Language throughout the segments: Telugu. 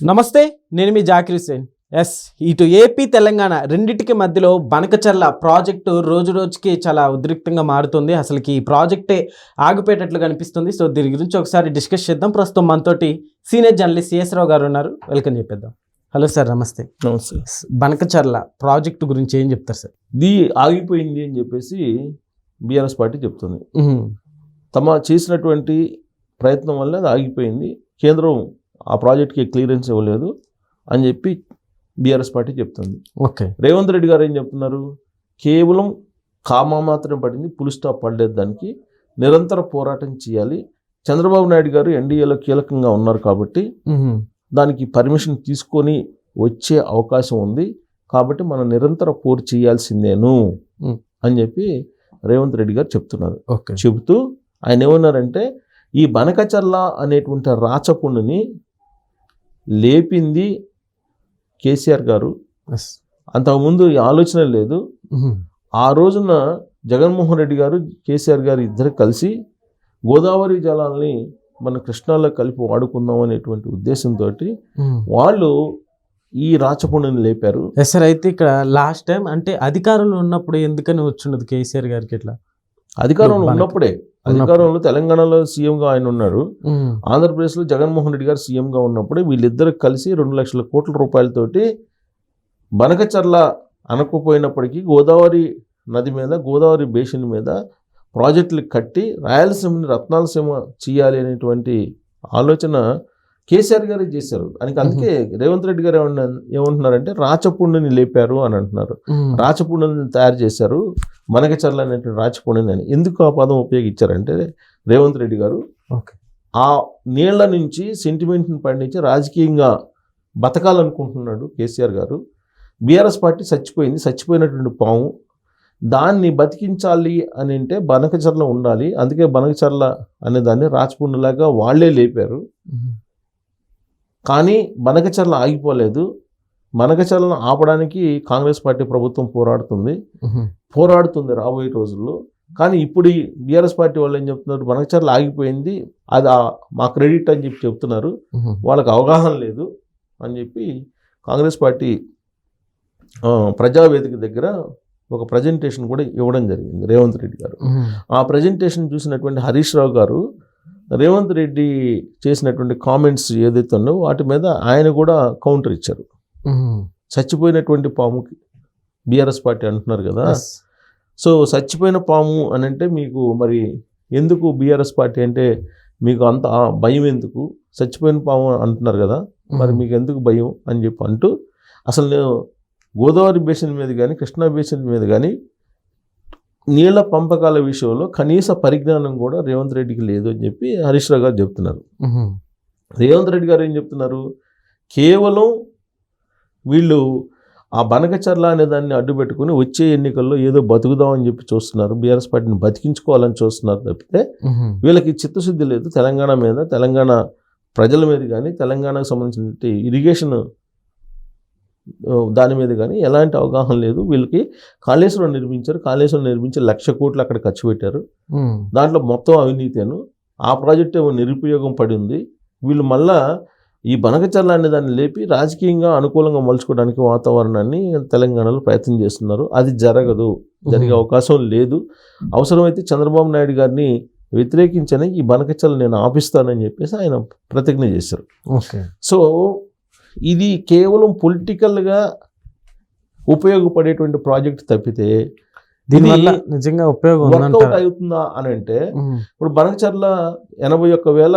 నమస్తే నేను మీ జాకిర్ హుసేన్ ఎస్ ఇటు ఏపీ తెలంగాణ రెండిటికి మధ్యలో బనకచర్ల ప్రాజెక్టు రోజు రోజుకి చాలా ఉద్రిక్తంగా మారుతుంది. అసలుకి ఈ ప్రాజెక్టే ఆగిపోయేటట్లు కనిపిస్తుంది. సో దీని గురించి ఒకసారి డిస్కస్ చేద్దాం. ప్రస్తుతం మనతోటి సీనియర్ జర్నలిస్ట్ సిఎస్ రావు గారు ఉన్నారు. వెల్కమ్ చెప్పేద్దాం. హలో సార్ నమస్తే. నమస్తే. బనకచర్ల ప్రాజెక్టు గురించి ఏం చెప్తారు సార్ ఇది ఆగిపోయింది అని చెప్పేసి బీఆర్ఎస్ పార్టీ చెప్తుంది. తమ చేసినటువంటి ప్రయత్నం వల్ల అది ఆగిపోయింది. కేంద్రం ఆ ప్రాజెక్ట్కి క్లియరెన్స్ ఇవ్వలేదు అని చెప్పి బీఆర్ఎస్ పార్టీ చెప్తుంది. ఓకే. రేవంత్ రెడ్డి గారు ఏం చెప్తున్నారు? కేవలం కామా మాత్రమే పడింది పులి స్టాప్ పడలేదు దానికి. నిరంతర పోరాటం చేయాలి. చంద్రబాబు నాయుడు గారు ఎన్డీఏలో కీలకంగా ఉన్నారు కాబట్టి. దానికి పర్మిషన్ తీసుకొని వచ్చే అవకాశం ఉంది. కాబట్టి మనం నిరంతర పోరు చేయాల్సిందేను. అని చెప్పి రేవంత్ రెడ్డి గారు చెప్తున్నారు. ఓకే. చెబుతూ ఆయన ఏమన్నారంటే ఈ బనకచర్ల అనేటువంటి రాచపుండుని లేపింది కేసీఆర్ గారు. అంతకుముందు ఈ ఆలోచన లేదు ఉహుం. ఆ రోజున జగన్మోహన్ రెడ్డి గారు కేసీఆర్ గారు ఇద్దరు కలిసి గోదావరి జలాల్ని మన కృష్ణాలో కలిపి వాడుకుందాం అనేటువంటి ఉద్దేశంతో ఉహుం. వాళ్ళు ఈ రాచపుండుని లేపారు సార్ అయితే ఇక్కడ లాస్ట్ టైం అంటే అధికారంలో ఉన్నప్పుడు ఎందుకని వచ్చిండదు కేసీఆర్ గారికి ఇట్లా అధికారంలో ఉన్నప్పుడే అధికారంలో తెలంగాణలో సీఎంగా ఆయన ఉన్నారు. ఆంధ్రప్రదేశ్లో జగన్మోహన్ రెడ్డి గారు సీఎంగా ఉన్నప్పుడే వీళ్ళిద్దరు కలిసి రెండు లక్షల కోట్ల రూపాయలతోటి బనకచర్ల అనకపోయినప్పటికీ గోదావరి నది మీద గోదావరి బేసిన్ మీద ప్రాజెక్టులు కట్టి రాయలసీమని రత్నాలసీమ చేయాలి అనేటువంటి ఆలోచన కేసీఆర్ గారే చేశారు. దానికి అందుకే రేవంత్ రెడ్డి గారు ఏమన్నా ఏమంటున్నారంటే రాచపుండుని లేపారు అని అంటున్నారు. రాచపుండుని తయారు చేశారు. మనకచర్ల అనేటువంటి రాచపుండుని అని ఎందుకు ఆ పదం ఉపయోగించారంటే రేవంత్ రెడ్డి గారు ఆ నీళ్ళ నుంచి సెంటిమెంట్ని పండించి రాజకీయంగా బతకాలనుకుంటున్నాడు కేసీఆర్ గారు. బీఆర్ఎస్ పార్టీ చచ్చిపోయింది చచ్చిపోయినటువంటి పాము. దాన్ని బతికించాలి అని అంటే బనకచర్ల ఉండాలి. అందుకే బనకచర్ల అనే దాన్ని రాచపుండులాగా వాళ్ళే లేపారు. కానీ బనకచర్ల ఆగిపోలేదు. బనకచర్లను ఆపడానికి కాంగ్రెస్ పార్టీ ప్రభుత్వం పోరాడుతుంది. పోరాడుతుంది రాబోయే రోజుల్లో. కానీ ఇప్పుడు ఈ బీఆర్ఎస్ పార్టీ వాళ్ళు ఏం చెప్తున్నారు? బనకచర్ల ఆగిపోయింది. అది మా క్రెడిట్ అని చెప్పి చెప్తున్నారు. వాళ్ళకి అవగాహన లేదు అని చెప్పి కాంగ్రెస్ పార్టీ ప్రజావేదిక దగ్గర ఒక ప్రజెంటేషన్ కూడా ఇవ్వడం జరిగింది రేవంత్ రెడ్డి గారు. ఆ ప్రజెంటేషన్ చూసినటువంటి హరీష్ రావు గారు రేవంత్ రెడ్డి చేసినటువంటి కామెంట్స్ ఏదైతే ఉన్నో వాటి మీద ఆయన కూడా కౌంటర్ ఇచ్చారు. చచ్చిపోయినటువంటి పాముకి బీఆర్ఎస్ పార్టీ అంటున్నారు కదా. సో చచ్చిపోయిన పాము అని అంటే మీకు మరి ఎందుకు బీఆర్ఎస్ పార్టీ అంటే మీకు అంత భయం ఎందుకు? చచ్చిపోయిన పాము అంటున్నారు కదా. మరి మీకు ఎందుకు భయం అని చెప్పి అంటూ అసలు నేను గోదావరి బేసిన్ మీద కానీ కృష్ణా బేసిన్ మీద కానీ నీళ్ళ పంపకాల విషయంలో కనీస పరిజ్ఞానం కూడా రేవంత్ రెడ్డికి లేదు అని చెప్పి హరీష్ రావు గారు చెప్తున్నారు. రేవంత్ రెడ్డి గారు ఏం చెప్తున్నారు కేవలం వీళ్ళు ఆ బనకచర్ల అనే దాన్ని అడ్డు పెట్టుకుని వచ్చే ఎన్నికల్లో ఏదో బతుకుదామని చెప్పి చూస్తున్నారు బీఆర్ఎస్ పార్టీని బతికించుకోవాలని చూస్తున్నారు తప్పితే. వీళ్ళకి చిత్తశుద్ధి లేదు తెలంగాణ మీద తెలంగాణ ప్రజల మీద కానీ తెలంగాణకు సంబంధించిన ఇరిగేషన్ దాని మీద కానీ ఎలాంటి అవగాహన లేదు. వీళ్ళకి కాళేశ్వరం నిర్మించారు. కాళేశ్వరం నిర్మించి లక్ష కోట్లు అక్కడ ఖర్చు పెట్టారు. దాంట్లో మొత్తం అవినీతేను. ఆ ప్రాజెక్ట్ ఏమో నిరుపయోగం పడి ఉంది వీళ్ళు మళ్ళా ఈ బనకచర్ల అనే దాన్ని లేపి రాజకీయంగా అనుకూలంగా మలుచుకోవడానికి వాతావరణాన్ని తెలంగాణలో ప్రయత్నం చేస్తున్నారు. అది జరగదు. జరిగే అవకాశం లేదు. అవసరమైతే చంద్రబాబు నాయుడు గారిని వ్యతిరేకించని ఈ బనకచర్ల నేను ఆపిస్తానని చెప్పేసి ఆయన ప్రతిజ్ఞ చేశారు. ఓకే. సో ఇది కేవలం పొలిటికల్గా ఉపయోగపడేటువంటి ప్రాజెక్ట్ తప్పితే దీనివల్ల నిజంగా ఉపయోగం వర్కౌట్? అవుతుందా అని అంటే. ఇప్పుడు బనకచర్ల ఎనభై ఒక్క వేల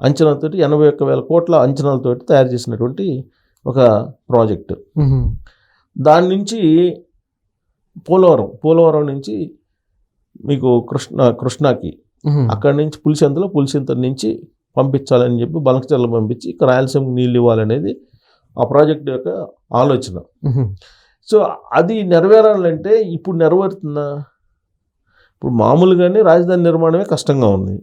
అంచనాలతోటి ఎనభై ఒక్క వేల కోట్ల అంచనాలతోటి తయారు చేసినటువంటి ఒక ప్రాజెక్టు. దాని నుంచి పోలవరం పోలవరం నుంచి మీకు కృష్ణ కృష్ణాకి. అక్కడి నుంచి పులిచెంతలో పులిచెంత నుంచి పంపించాలని చెప్పి బనకచర్ల పంపించి ఇక్కడ రాయలసీమకు నీళ్ళు ఇవ్వాలనేది ఆ ప్రాజెక్ట్ యొక్క ఆలోచన. సో అది నెరవేరాలంటే ఇప్పుడు నెరవేరుతుందా? ఇప్పుడు మామూలుగానే రాజధాని నిర్మాణమే కష్టంగా ఉంది.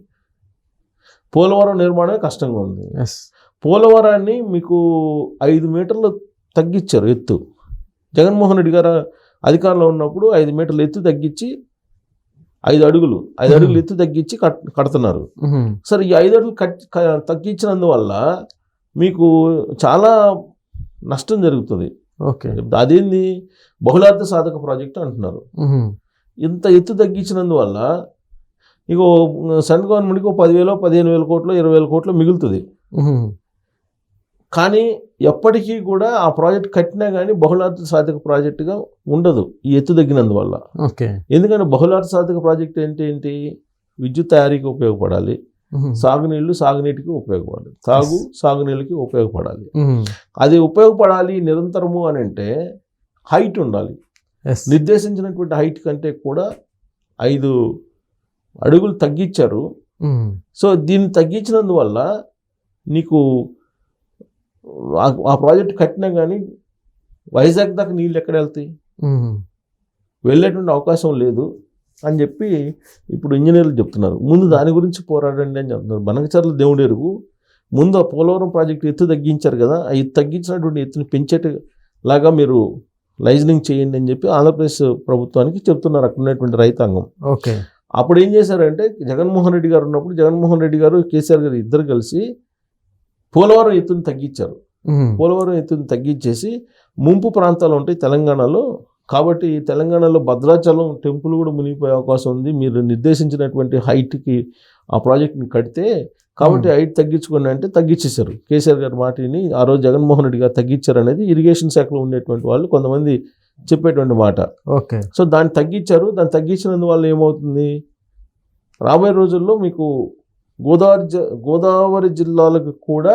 పోలవరం నిర్మాణమే కష్టంగా ఉంది. ఎస్. పోలవరాన్ని మీకు ఐదు మీటర్లు తగ్గించారు ఎత్తు. జగన్మోహన్ రెడ్డి గారు అధికారంలో ఉన్నప్పుడు ఐదు మీటర్లు ఎత్తు తగ్గించి ఐదు అడుగులు. ఐదు. అడుగులు ఎత్తు తగ్గించి కట్ కడుతున్నారు. సరే ఈ ఐదు అడుగులు కట్ తగ్గించినందువల్ల మీకు చాలా నష్టం జరుగుతుంది. ఓకే. అదేంది? బహుళార్థ సాధక ప్రాజెక్టు అంటున్నారు. ఇంత ఎత్తు తగ్గించినందువల్ల ఇక సెంట్రల్ గవర్నమెంట్కి ఒక పదివేలు పదిహేను వేల కోట్లు ఇరవై వేల కోట్లు మిగులుతుంది. కానీ ఎప్పటికీ కూడా ఆ ప్రాజెక్ట్ కట్టినా కానీ బహుళార్థ సాధక ప్రాజెక్టుగా ఉండదు ఈ ఎత్తు తగ్గినందువల్ల. ఓకే. ఎందుకంటే బహుళార్థ సాధక ప్రాజెక్ట్ ఏంటి ఏంటి? విద్యుత్ తయారీకి ఉపయోగపడాలి. సాగునీళ్ళు సాగునీటికి ఉపయోగపడాలి. సాగు సాగునీళ్ళకి ఉపయోగపడాలి. అది ఉపయోగపడాలి నిరంతరము అని అంటే హైట్ ఉండాలి. నిర్దేశించినటువంటి హైట్ కంటే కూడా ఐదు అడుగులు తగ్గించారు. సో దీన్ని తగ్గించినందువల్ల నీకు ఆ- ప్రాజెక్ట్ కట్టినా కానీ వైజాగ్ దాకా నీళ్ళు ఎక్కడ వెళ్తాయి? వెళ్ళేటువంటి అవకాశం లేదు అని చెప్పి ఇప్పుడు ఇంజనీర్లు చెప్తున్నారు. ముందు దాని గురించి పోరాడండి అని చెప్తున్నారు. బనకచర్ల దేవుడు ఎరుగు. ముందు ఆ పోలవరం ప్రాజెక్ట్ ఎత్తు తగ్గించారు కదా ఆ ఎత్తు తగ్గించినటువంటి ఎత్తుని పెంచేట లాగా మీరు లైజనింగ్ చేయండి అని చెప్పి ఆంధ్రప్రదేశ్ ప్రభుత్వానికి చెప్తున్నారు అక్కడ ఉన్నటువంటి రైతాంగం. ఓకే. అప్పుడు ఏం చేశారంటే జగన్మోహన్ రెడ్డి గారు ఉన్నప్పుడు జగన్మోహన్ రెడ్డి గారు కేసీఆర్ గారు ఇద్దరు కలిసి పోలవరం ఎత్తుని తగ్గించారు. పోలవరం ఎత్తుని తగ్గించేసి ముంపు ప్రాంతాలు ఉంటాయి తెలంగాణలో. కాబట్టి తెలంగాణలో భద్రాచలం టెంపుల్ కూడా మునిగిపోయే అవకాశం ఉంది. మీరు నిర్దేశించినటువంటి హైట్కి ఆ ప్రాజెక్ట్ని కడితే కాబట్టి హైట్ తగ్గించుకోండి అంటే తగ్గించేశారు. కేసీఆర్ గారి మాటని ఆ రోజు జగన్మోహన్ రెడ్డి గారు తగ్గించారు అనేది ఇరిగేషన్ శాఖలో ఉండేటువంటి వాళ్ళు కొంతమంది చెప్పేటువంటి మాట. ఓకే. సో దాన్ని తగ్గించారు. దాన్ని తగ్గించినందువల్ల ఏమవుతుంది? రాబోయే రోజుల్లో మీకు గోదావరి జ గోదావరి జిల్లాలకు కూడా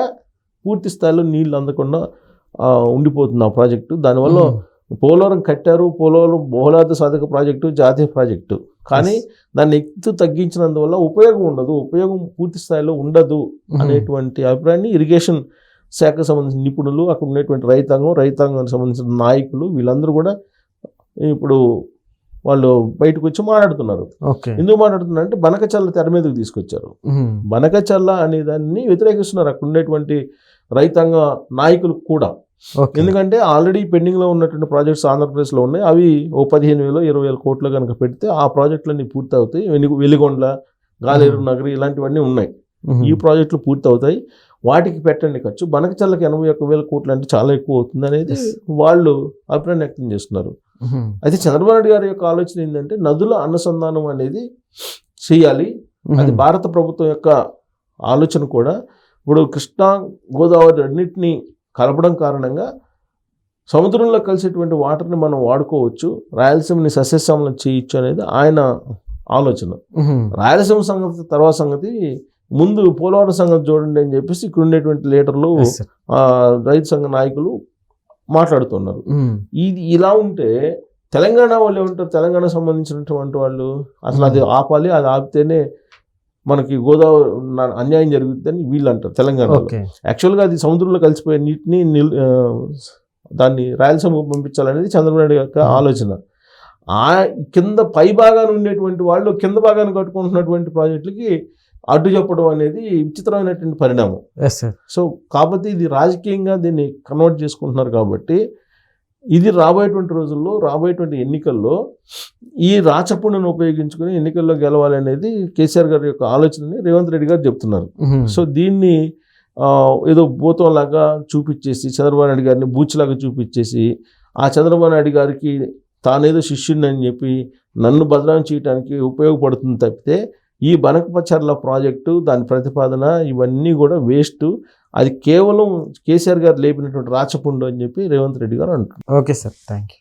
పూర్తి స్థాయిలో నీళ్ళు అందకుండా ఉండిపోతుంది ఆ ప్రాజెక్టు. దానివల్ల పోలవరం కట్టారు. పోలవరం బహుళార్థ సాధక ప్రాజెక్టు జాతీయ ప్రాజెక్టు. కానీ దాన్ని ఎత్తు తగ్గించినందువల్ల ఉపయోగం ఉండదు. ఉపయోగం పూర్తి స్థాయిలో ఉండదు అనేటువంటి అభిప్రాయాన్ని ఇరిగేషన్ శాఖకు సంబంధించిన నిపుణులు అక్కడ ఉన్నటువంటి రైతాంగం రైతాంగానికి సంబంధించిన నాయకులు వీళ్ళందరూ కూడా ఇప్పుడు వాళ్ళు బయటకు వచ్చి మాట్లాడుతున్నారు. ఎందుకు మాట్లాడుతున్నారు అంటే బనకచల్ల తెర మీదకి తీసుకొచ్చారు. బనకచల్ల అనే దాన్ని వ్యతిరేకిస్తున్నారు. అక్కడ ఉండేటువంటి రైతాంగ నాయకులు కూడా. ఎందుకంటే ఆల్రెడీ పెండింగ్లో ఉన్నటువంటి ప్రాజెక్ట్స్ ఆంధ్రప్రదేశ్లో ఉన్నాయి. అవి ఓ పదిహేను వేలు ఇరవై వేల కోట్లు కనుక పెడితే ఆ ప్రాజెక్టులన్నీ పూర్తి అవుతాయి వెలుగు వెలిగొండ్ల గాలేరు నగరి ఇలాంటివన్నీ ఉన్నాయి. ఈ ప్రాజెక్టులు పూర్తి అవుతాయి వాటికి పెట్టండి ఖర్చు. బనకచల్లకి ఎనభై ఒక్క వేల కోట్లు అంటే చాలా ఎక్కువ అవుతుంది అనేది. వాళ్ళు అభిప్రాయం వ్యక్తం చేస్తున్నారు. అయితే చంద్రబాబు నాయుడు గారి యొక్క ఆలోచన ఏంటంటే నదుల అనుసంధానం అనేది చేయాలి. అది భారత ప్రభుత్వం యొక్క ఆలోచన కూడా. ఇప్పుడు కృష్ణా గోదావరి రెండింటిని కలపడం కారణంగా సముద్రంలో కలిసేటువంటి వాటర్ని మనం వాడుకోవచ్చు. రాయలసీమని సస్యశ్యామలం చేయొచ్చు అనేది ఆయన ఆలోచన రాయలసీమ సంగతి తర్వాత సంగతి ముందు పోలవరం సంగతి చూడండి అని చెప్పేసి ఇక్కడ ఉండేటువంటి లీడర్లు రైతు సంఘ నాయకులు మాట్లాడుతున్నారు. ఇది ఇలా ఉంటే తెలంగాణ వాళ్ళు ఏమంటారు? తెలంగాణ సంబంధించినటువంటి వాళ్ళు అసలు అది ఆపాలి అది ఆపితేనే మనకి గోదావరి అన్యాయం జరుగుతుందని వీళ్ళు అంటారు తెలంగాణలో. యాక్చువల్గా అది సముద్రంలో కలిసిపోయే నీటిని దాన్ని రాయలసీమకు పంపించాలనేది చంద్రబాబు నాయుడు యొక్క. ఆలోచన. ఆ కింద పై భాగాన ఉండేటువంటి వాళ్ళు కింద భాగాన్ని కట్టుకుంటున్నటువంటి ప్రాజెక్టులకి అడ్డు చెప్పడం అనేది విచిత్రమైనటువంటి పరిణామం. సో కాబట్టి ఇది రాజకీయంగా దీన్ని కన్వర్ట్ చేసుకుంటున్నారు కాబట్టి ఇది రాబోయేటువంటి రోజుల్లో రాబోయేటువంటి ఎన్నికల్లో ఈ రాచపుణ్ణను ఉపయోగించుకుని ఎన్నికల్లో గెలవాలి అనేది కేసీఆర్ గారి యొక్క ఆలోచనని రేవంత్ రెడ్డి గారు చెప్తున్నారు. సో దీన్ని ఆ, ఏదో భూతంలాగా చూపించేసి చంద్రబాబు నాయుడు గారిని బూచిలాగా చూపించేసి ఆ చంద్రబాబు నాయుడు గారికి తానేదో శిష్యుడిని అని చెప్పి నన్ను బదనాం చేయడానికి ఉపయోగపడుతుంది తప్పితే ఈ బనకపచర్ల ప్రాజెక్టు దాని ప్రతిపాదన ఇవన్నీ కూడా వేస్ట్. అది కేవలం కేసీఆర్ గారు లేపినటువంటి రాచపుండు అని చెప్పి రేవంత్ రెడ్డి గారు అంటున్నారు. Okay sir. Thank you